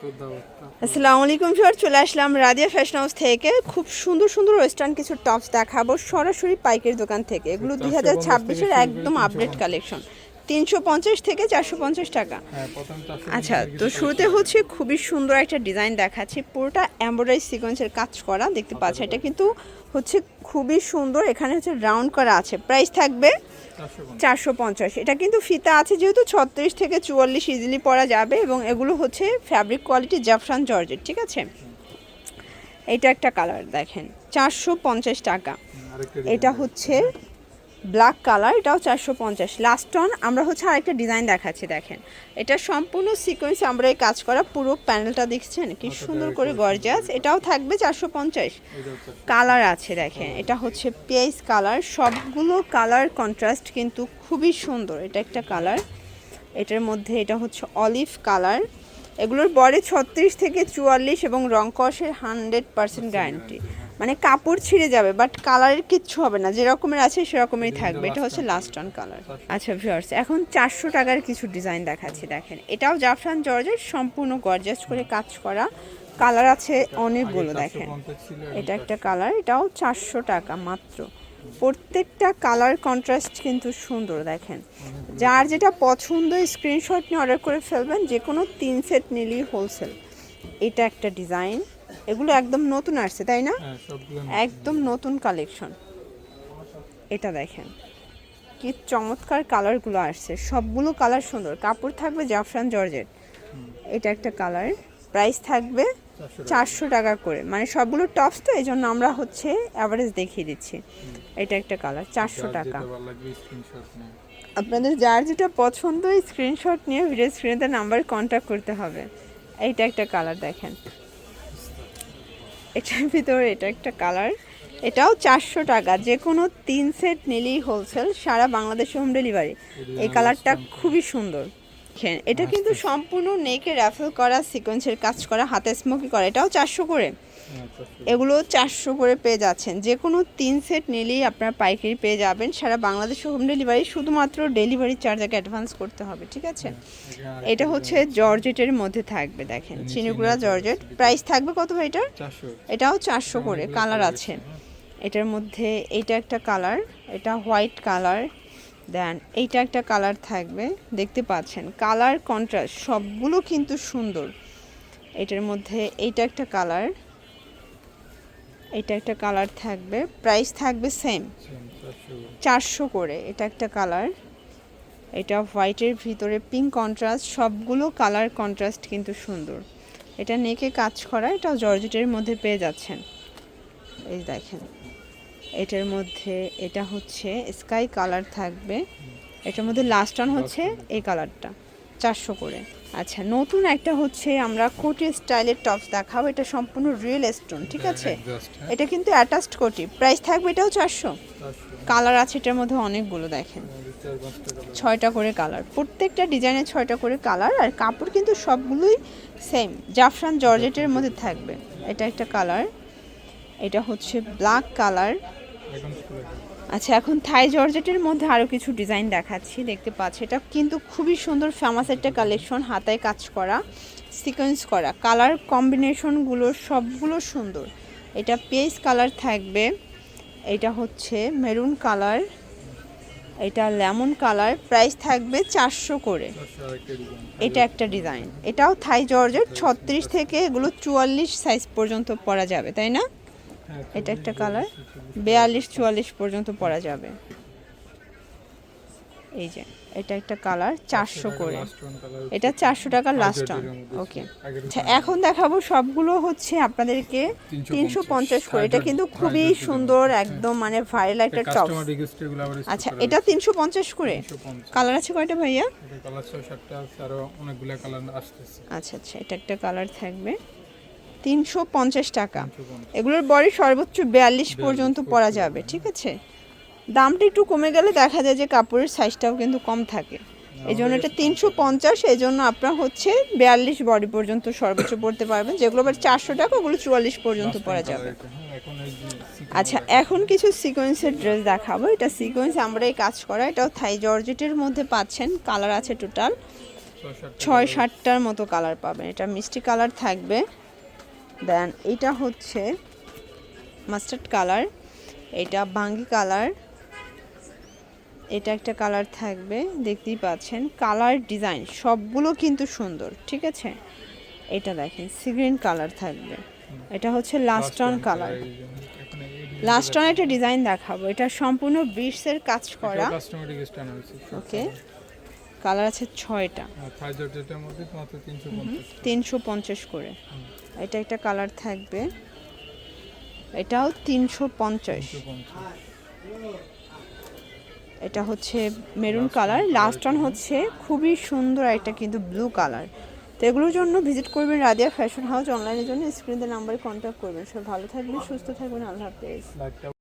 আসসালামু আলাইকুম ফিওর চলে আসলাম রাজিয়া ফ্যাশন হাউস থেকে। খুব সুন্দর সুন্দর ওয়েস্টার্ন কিছু টপস দেখাবো সরাসরি পাইকারি দোকান থেকে। এগুলো দুই হাজার ছাব্বিশের একদম আপডেট কালেকশন তিনশো পঞ্চাশ থেকে চারশো পঞ্চাশ টাকা। আচ্ছা তো শুরুতে হচ্ছে খুবই সুন্দর একটা ডিজাইন দেখাচ্ছি। পুরোটা এম্ব্রয়ডারি সিকোয়েন্সের কাজ করা দেখতে পাচ্ছি এটা কিন্তু হচ্ছে খুবই সুন্দর। এখানে হচ্ছে রাউন্ড করা আছে। প্রাইস থাকবে চারশো পঞ্চাশ। এটা কিন্তু ফিতা আছে যেহেতু ছত্রিশ থেকে চুয়াল্লিশ ইজিলি পরা যাবে এবং এগুলো হচ্ছে ফ্যাব্রিক কোয়ালিটি জাফরান জর্জেট ঠিক আছে? এটা একটা কালার দেখেন। চারশো পঞ্চাশ টাকা। এটা হচ্ছে ব্ল্যাক কালার এটাও চারশো পঞ্চাশ। লাস্ট অন আমরা হচ্ছে আরেকটা ডিজাইন দেখাচ্ছি দেখেন। এটা সম্পূর্ণ সিকোয়েন্স আমরা এই কাজ করা পুরো প্যানেলটা দেখছেন? কি সুন্দর করে গর্জাস এটাও থাকবে চারশো পঞ্চাশ। কালার আছে দেখেন। এটা হচ্ছে পেঁয়াজ কালার সবগুলো কালার কন্ট্রাস্ট কিন্তু খুবই সুন্দর। এটা একটা কালার এটার মধ্যে এটা হচ্ছে অলিভ কালার এগুলোর বডি ছত্রিশ থেকে চুয়াল্লিশ এবং রং কষের হান্ড্রেড পার্সেন্ট গ্যারান্টি মানে কাপড় ছিঁড়ে যাবে বাট কালারের কিচ্ছু হবে না। যেরকমের আছে সেরকমই থাকবে। এটা হচ্ছে লাস্ট অন কালার আচ্ছা ভিউয়ার্স এখন চারশো টাকার কিছু ডিজাইন দেখাচ্ছি দেখেন। এটাও জাফরান জর্জের সম্পূর্ণ গর্জাস করে কাজ করা। কালার আছে অনেকগুলো দেখেন। এটা একটা কালার এটাও চারশো টাকা মাত্র। প্রত্যেকটা কালার কন্ট্রাস্ট কিন্তু সুন্দর দেখেন। যার যেটা পছন্দ স্ক্রিনশট নিয়ে অর্ডার করে ফেলবেন যে কোনো তিন সেট নিলেই হোলসেল এটা একটা ডিজাইন এগুলো একদম নতুন আসছে তাই না? একদম নতুন কালেকশন এটা দেখেন কি চমৎকার কালারগুলো আসছে। সবগুলো কালার সুন্দর। কাপড় থাকবে জাফরান জর্জেট। এটা একটা কালার প্রাইস থাকবে চারশো টাকা। করে। মানে সবগুলো টপস তো এই জন্য আমরা হচ্ছে অ্যাভারেজ দেখিয়ে দিচ্ছি। এটা একটা কালার চারশো টাকা। আপনাদের যার যেটা পছন্দ স্ক্রিনশট নিয়ে ভিডিও স্ক্রিনে নাম্বার কন্ট্যাক্ট করতে হবে। এইটা একটা কালার দেখেন। এটার ভিতরে এটা একটা কালার। এটাও চারশো টাকা যে কোনো তিন সেট নিলেই হোলসেল সারা বাংলাদেশে হোম ডেলিভারি এই কালারটা খুবই সুন্দর। দেখেন এটা কিন্তু সম্পূর্ণ নেকে র্যাফেল করা সিকোয়েন্সের কাজ করা হাতে স্মোকি করা এটাও চারশো করে। এগুলো চারশো করে পেয়ে যাচ্ছেন। যে কোনো তিন সেট নিলেই আপনার পাইকারি পেয়ে যাবেন। সারা বাংলাদেশে হোম ডেলিভারি শুধুমাত্র ডেলিভারি চার্জ আগে অ্যাডভান্স করতে হবে ঠিক আছে? এটা হচ্ছে জর্জেটের মধ্যে থাকবে দেখেন। চিনিগুড়া জর্জেট প্রাইস থাকবে কত ভাই এটার? এটাও চারশো করে কালার আছে। এটার মধ্যে এইটা একটা কালার এটা হোয়াইট কালার দেন, এইটা একটা কালার থাকবে, দেখতে পাচ্ছেন। কালার কন্ট্রাস্ট সবগুলো কিন্তু সুন্দর। এটার মধ্যে এইটা একটা কালার এটা একটা কালার থাকবে। প্রাইস থাকবে সেম চারশো করে, এটা একটা কালার এটা হোয়াইটের ভিতরে পিঙ্ক কন্ট্রাস্ট সবগুলো কালার কন্ট্রাস্ট কিন্তু সুন্দর। এটা নেকে কাজ করা, এটা জর্জেটের মধ্যে পেয়ে যাচ্ছেন। এই দেখেন। এটার মধ্যে এটা হচ্ছে স্কাই কালার থাকবে। এটার মধ্যে লাস্ট অন হচ্ছে এই কালারটা চারশো করে। আচ্ছা নতুন একটা হচ্ছে আমরা কোটি স্টাইলের টপস দেখাবো। এটা সম্পূর্ণ রিয়েল স্টোন ঠিক আছে? এটা কিন্তু অ্যাটাচড কোটি। প্রাইস থাকবে এটাও চারশো। কালার আছে এটার মধ্যে অনেকগুলো দেখেন। ছয়টা করে কালার প্রত্যেকটা ডিজাইনের ছয়টা করে কালার আর কাপড় কিন্তু সবগুলোই সেম জাফরান জর্জেটের মধ্যে থাকবে। এটা একটা কালার এটা হচ্ছে ব্ল্যাক কালার আচ্ছা এখন থাই জর্জেটের মধ্যে আরও কিছু ডিজাইন দেখাচ্ছি, দেখতে পাচ্ছি। এটা কিন্তু খুবই সুন্দর ফেমাস একটা কালেকশন হাতায় কাজ করা সিকোয়েন্স করা। কালার কম্বিনেশনগুলো সবগুলো সুন্দর। এটা পেস কালার থাকবে, এটা হচ্ছে মেরুন কালার এটা লেমন কালার প্রাইস থাকবে চারশো করে। এটা একটা ডিজাইন এটাও থাই জর্জেট ছত্রিশ থেকে এগুলো চুয়াল্লিশ সাইজ পর্যন্ত পরা যাবে, তাই না? এটা একটা কালার বিয়াল্লিশ চুয়াল্লিশ পর্যন্ত পরা যাবে। এই যে এটা একটা কালার চারশো করে। এটা চারশো টাকার লাস্ট অন ওকে আচ্ছা এখন দেখাবো সবগুলো হচ্ছে আপনাদেরকে তিনশো পঞ্চাশ। করে। এটা কিন্তু খুবই সুন্দর একদম মানে ভাইরাল একটা টপ আচ্ছা এটা তিনশো পঞ্চাশ করে। কালার আছে কয়টা ভাইয়া? আচ্ছা আচ্ছা এটা একটা কালার থাকবে। তিনশো পঞ্চাশ টাকা। এগুলোর বডি সর্বোচ্চ বিয়াল্লিশ পর্যন্ত পরা যাবে ঠিক আছে? দামটা একটু কমে গেলে দেখা যায় যে কাপড়ের সাইজটাও কিন্তু কম থাকে। এই জন্য এটা তিনশো পঞ্চাশ এই জন্য আপনার হচ্ছে বিয়াল্লিশ বডি পর্যন্ত সর্বোচ্চ পড়তে পারবেন। যেগুলো আবার চারশো টাকা ওগুলো চুয়াল্লিশ পর্যন্ত পরা যাবে। আচ্ছা এখন কিছু সিকোয়েন্সের ড্রেস দেখাবো। এটা সিকোয়েন্স আমরা এই কাজ করা এটাও থাই জর্জেটের মধ্যে পাচ্ছেন। কালার আছে টোটাল ছয় সাতটার মতো কালার পাবেন। এটা মিষ্টি কালার থাকবে। দেন এটা হচ্ছে মাস্টার্ড কালার এটা বাঙ্গি কালার এটা একটা কালার থাকবে দেখতেই পাচ্ছেন। কালার ডিজাইন সবগুলো কিন্তু সুন্দর ঠিক আছে? এটা দেখেন সিগ্রিন কালার থাকবে। এটা হচ্ছে last on colour last on একটা ডিজাইন দেখাবো। এটা সম্পূর্ণ বিটসের কাজ করা। ওকে কালার আছে ছয়টা। তিনশো পঞ্চাশ করে। এটা একটা কালার থাকবে। এটাও তিনশো পঞ্চাশ। এটা হচ্ছে মেরুন কালার। লাস্ট অন হচ্ছে খুবই সুন্দর একটা কিন্তু ব্লু কালার তো এগুলোর জন্য ভিজিট করবেন রাদিয়া ফ্যাশন হাউস অনলাইনের জন্য। স্ক্রিনের নাম্বারে কন্ট্যাক্ট করবেন। সব ভালো থাকবেন সুস্থ থাকবেন। আল্লাহ হাফেজ।